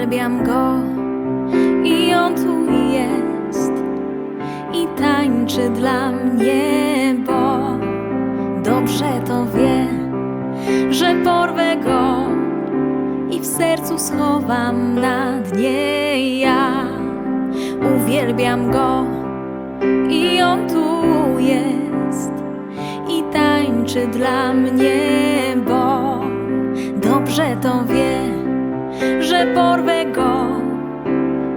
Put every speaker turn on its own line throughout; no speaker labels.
uwielbiam go. I on tu jest. I tańczy dla mnie, bo dobrze to wie, że porwę go. I w sercu schowam na dnie ja. Uwielbiam go. I on tu jest. I tańczy dla mnie, bo dobrze to wie, że porwę go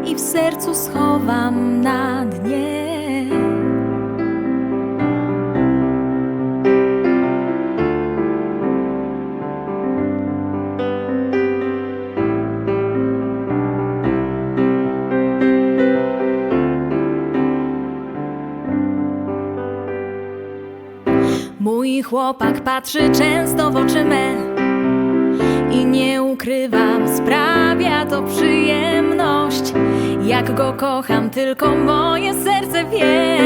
i w sercu schowam na dnie. Mój chłopak patrzy często w oczy me i nie ukrywam, Jak go kocham, tylko moje serce wie.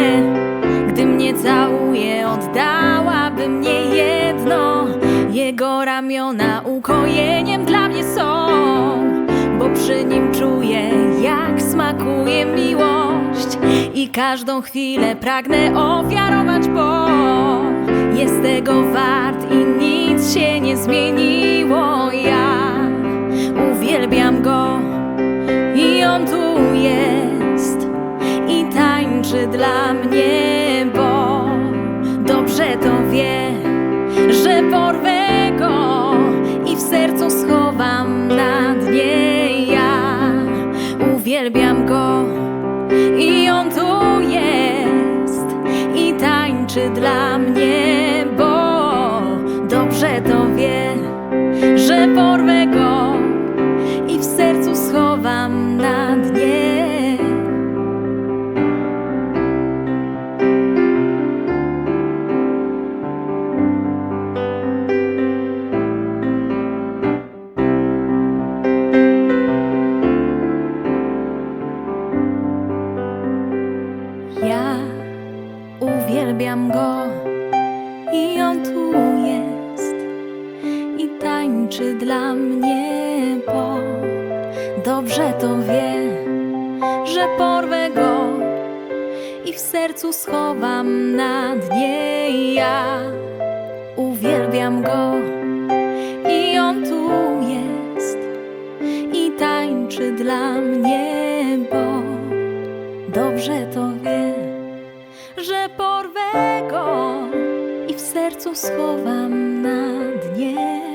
Gdy mnie całuje, oddałaby mnie jedno. Jego ramiona ukojeniem dla mnie są, bo przy nim czuję, jak smakuje miłość. I każdą chwilę pragnę ofiarować, bo jest tego wart i nic się nie zmieniło. Tańczy dla mnie, bo dobrze to wie, że porwę go i w sercu schowam na dnie. Ja uwielbiam go i on tu jest i tańczy dla mnie, Ja uwielbiam go i on tu jest i tańczy dla mnie, bo dobrze to wie, że porwę go i w sercu schowam na dnie. Ja uwielbiam go i on tu jest i tańczy dla mnie, bo dobrze to że porwę go i w sercu schowam na dnie.